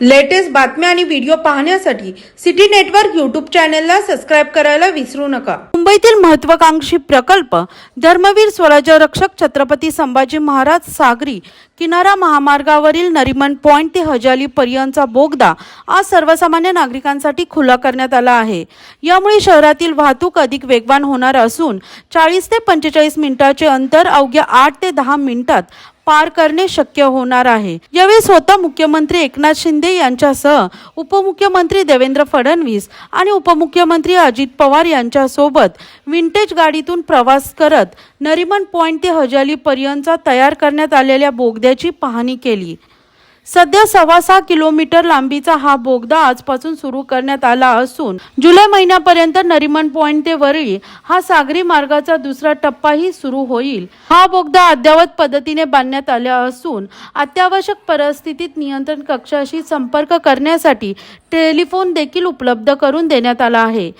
Latest बातम्या आणि video पाहण्यासाठी सिटी नेटवर्क युट्यूब चॅनेलला सबस्क्राईब करायला विसरू नका. मुंबईतील महत्वाकांक्षी प्रकल्प धर्मवीर स्वराज्य रक्षक छत्रपती संभाजी महाराज सागरी किनारा महामार्गावरील नरिमन पॉइंट ते हजाली पर्यंतचा बोगदा आज सर्वसामान्य नागरिकांसाठी खुला करण्यात आला आहे. यामुळे शहरातील वाहतूक अधिक वेगवान होणार असून चाळीस ते पंचेचाळीस मिनिटाचे अंतर अवघ्या आठ ते दहा मिनिटात पार करणे शक्य होणार आहे. यावेळी स्वतः मुख्यमंत्री एकनाथ शिंदे यांच्यासह उपमुख्यमंत्री देवेंद्र फडणवीस आणि उपमुख्यमंत्री अजित पवार यांच्यासोबत विंटेज गाडीतून प्रवास करत नरिमन पॉइंट ते हजाली पर्यंतचा तयार करण्यात आलेल्या बोगद्याची पाहणी केली. सध्या सव्वा सहा किलोमीटर लांबीचा हा बोगदा आजपासून सुरू करण्यात आला असून जुलै महिन्यापर्यंत नरिमन पॉइंट ते वरळी हा सागरी मार्गाचा दुसरा टप्पाही सुरू होईल. हा बोगदा अद्ययावत पद्धतीने बांधण्यात आला असून अत्यावश्यक परिस्थितीत नियंत्रण कक्षाशी संपर्क करण्यासाठी टेलिफोन देखील उपलब्ध करून देण्यात आला आहे.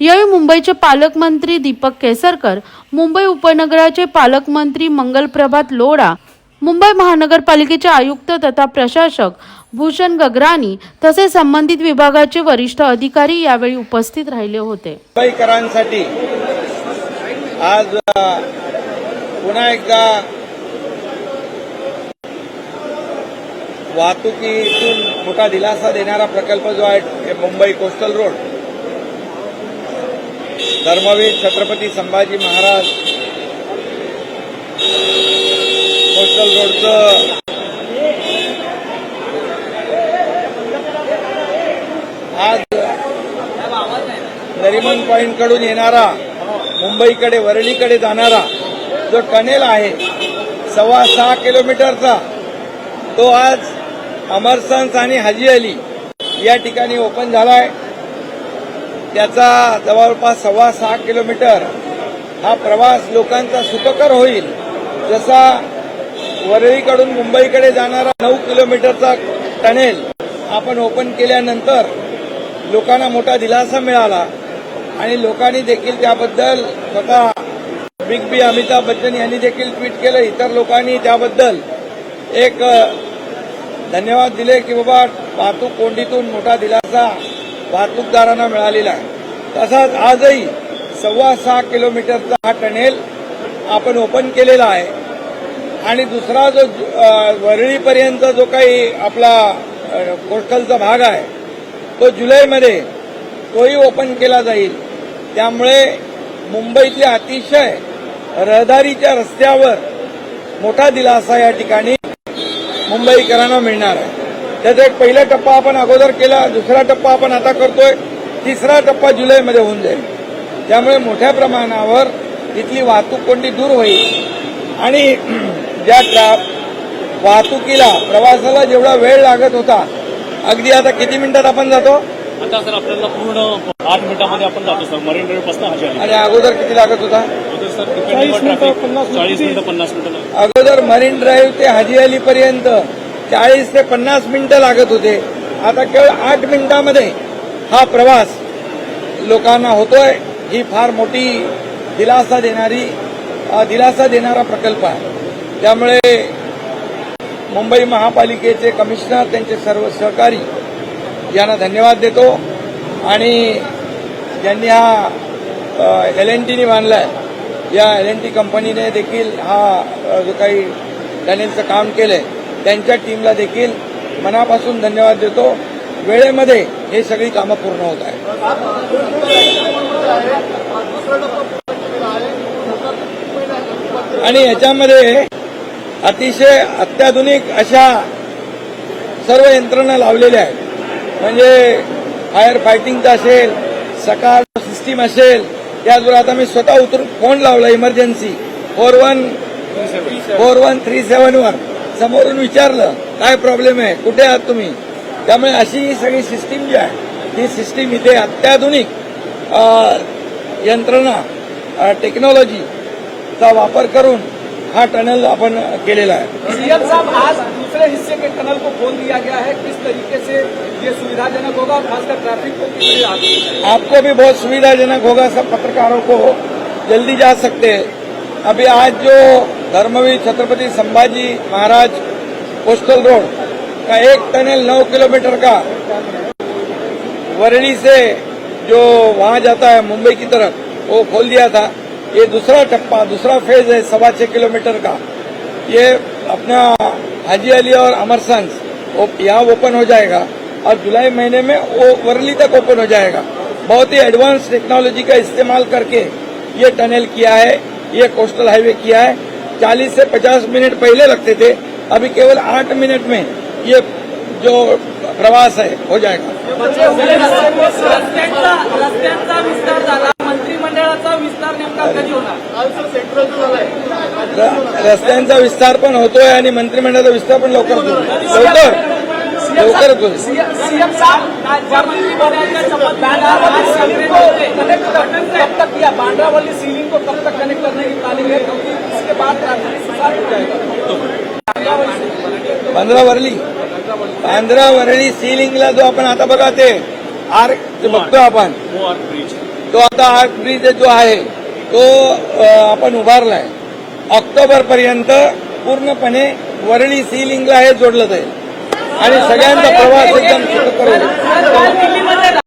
यावेळी मुंबईचे पालकमंत्री दीपक केसरकर मुंबई उपनगराचे पालकमंत्री मंगलप्रभात लोढा मुंबई महानगरपालिकेचे आयुक्त तथा प्रशासक भूषण गगराणी तसेच संबंधित विभागाचे वरिष्ठ अधिकारी यावेळी उपस्थित राहिले होते. मुंबईकरांसाठी आज पुन्हा एकदा वाहतुकीतून मोठा दिलासा देणारा प्रकल्प जो आहे Mumbai coastal road. Dharmaveer Chhatrapati Sambhaji Maharaj coastal रोडचं आज नरिमन पॉइंटकडून येणारा मुंबईकडे वरळीकडे जाणारा जो टनेल आहे सव्वा सहा किलोमीटरचा तो आज अमरसन्स आणि हाजी अली या ठिकाणी ओपन झालाय. त्याचा जवळपास सव्वा सहा किलोमीटर हा प्रवास लोकांचा सुखकर होईल जसा वरळीकडून मुंबईकडे जाणारा नऊ किलोमीटरचा टनेल आपण ओपन केल्यानंतर लोकांना मोठा दिलासा मिळाला. आणि लोकांनी देखील त्याबद्दल स्वतः बिग बी अमिताभ बच्चन यांनी देखील ट्विट केलं. इतर लोकांनी त्याबद्दल एक धन्यवाद दिले की बाबा वाहतूक कोंडीतून मोठा दिलासा वाहतूकदारांना मिळालेला आहे. तसाच आजही सव्वा सहा किलोमीटरचा हा टनेल आपण ओपन केलेला आहे. आणि दुसरा जो वरळीपर्यंत जो काही आपला कोस्टलचा भाग आहे तो जुलैमध्ये तोही ओपन केला जाईल. त्यामुळे मुंबईतल्या अतिशय रहदारीच्या रस्त्यावर मोठा दिलासा या ठिकाणी मुंबईकरांना मिळणार आहे. त्याचा एक पहिला टप्पा आपण अगोदर केला दुसरा टप्पा आपण आता करतोय तिसरा टप्पा जुलैमध्ये होऊन जाईल. त्यामुळे मोठ्या प्रमाणावर इथली वाहतूक कोंडी दूर होईल. आणि ज्या ट्रा वाहतुकीला प्रवासाला जेवढा वेळ लागत होता अगदी आता किती मिनिटात आपण जातो? आता सर आपल्याला पूर्ण आठ मिनिटामध्ये आपण जातो सर. मरीन ड्राईव्हपासून आणि अगोदर किती लागत होता? सर चाळीस मिनिटं पन्नास मिनिटं. अगोदर मरीन ड्राईव्ह ते हाजी अली पर्यंत चाळीस ते पन्नास मिनिटं लागत होते. आता केवळ आठ मिनिटामध्ये हा प्रवास लोकांना होतोय. ही फार मोठी दिलासा देणारी दिलासा देणारा प्रकल्प आहे. त्यामुळे मुंबई महापालिकेचे कमिशनर त्यांचे सर्व सहकारी यांना धन्यवाद देतो. आणि ज्यांनी हा एल एन टीने बांधलाय या एल एन टी कंपनीने देखील हा जो काही टनेलचं काम केलंय त्यांच्या टीमला देखील मनापासून धन्यवाद देतो. वेळेमध्ये हे सगळी कामं पूर्ण होत आहेत. आणि याच्यामध्ये अतिशय अत्याधुनिक अशा सर्व यंत्रणा लावलेल्या आहेत. म्हणजे फायर फायटिंगचं असेल सकाळ सिस्टीम असेल त्याचबरोबर आता मी स्वतः उतरून फोन लावला emergency four one four one three seven one समोरून विचारलं काय प्रॉब्लेम आहे? कुठे आहात तुम्ही? त्यामुळे अशी ही सगळी सिस्टीम जी आहे ही सिस्टीम इथे अत्याधुनिक यंत्रणा टेक्नॉलॉजीचा वापर करून हा टनल आपण केलेला आहे. सीएम साहब आज दूसरे हिस्से के टनल को खोल दिया गया है। किस तरीके से ये सुविधाजनक होगा खासकर ट्रैफ़िक को किस तरह आपको भी बहुत सुविधाजनक होगा सब पत्रकारों को। जल्दी जा सकते हैं। अभी आज जो धर्मवीर छत्रपति संभाजी महाराज कोस्टल रोड का एक टनल नौ किलोमीटर का वरली से जो वहाँ जाता है मुंबई की तरफ़ वो खोल दिया था। ये दूसरा टप्पा, दूसरा फ़ेज़ है सवा छह किलोमीटर का। ये अपना हाजी अली और अमरसंस यहाँ ओपन हो जाएगा और जुलाई महीने में वो वरली तक ओपन हो जाएगा। बहुत ही एडवांस टेक्नोलॉजी का इस्तेमाल करके ये टनल किया है, ये कोस्टल हाईवे किया है। 40 से 50 मिनट पहले लगते थे, अभी केवल 8 मिनट में ये जो प्रवास है, हो जाएगा। रस्त्यांचा रस्त्यांचा विस्तार नेमका कधी होणार? रस्त्यांचा विस्तार पण होतोय आणि मंत्रिमंडळाचा विस्तार पण लवकर लवकर. लवकरच होईल सीएम साहब सीलिंग को कनेक्ट कब तक किया बांद्रावली सीलिंग को कब तक कनेक्ट करने की प्लानिंग है क्योंकि इसके बाद ट्रैफिक सुचारू हो जाएगा बांद्रा वरली बांद्रा वरळी सिलिंगला जो आपण आता बघा ते आर्क जे बघतो आपण. तो आता हा ब्रिज जो आहे तो आपण उभारलाय. आहे ऑक्टोबरपर्यंत पूर्णपणे वरळी सीलिंगला हे जोडलं जाईल. आणि सगळ्यांचा प्रवास एकदम सुखकर होईल.